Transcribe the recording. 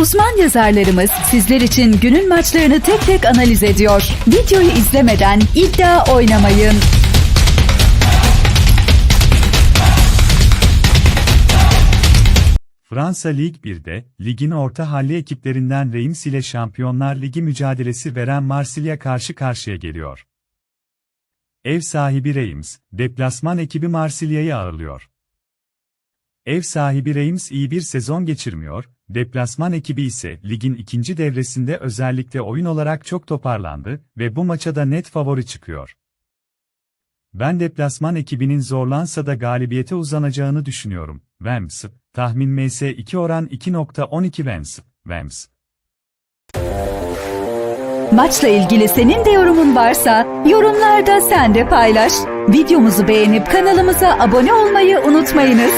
Uzman yazarlarımız sizler için günün maçlarını tek tek analiz ediyor. Videoyu izlemeden iddia oynamayın. Fransa Lig 1'de, ligin orta halli ekiplerinden Reims ile Şampiyonlar Ligi mücadelesi veren Marsilya karşı karşıya geliyor. Ev sahibi Reims, deplasman ekibi Marsilya'yı ağırlıyor. Ev sahibi Reims iyi bir sezon geçirmiyor, deplasman ekibi ise ligin ikinci devresinde özellikle oyun olarak çok toparlandı ve bu maça da net favori çıkıyor. Ben deplasman ekibinin zorlansa da galibiyete uzanacağını düşünüyorum. Vems, tahmin MS2 oran 2.12 Vems, Vems. Maçla ilgili senin de yorumun varsa yorumlarda sen de paylaş. Videomuzu beğenip kanalımıza abone olmayı unutmayınız.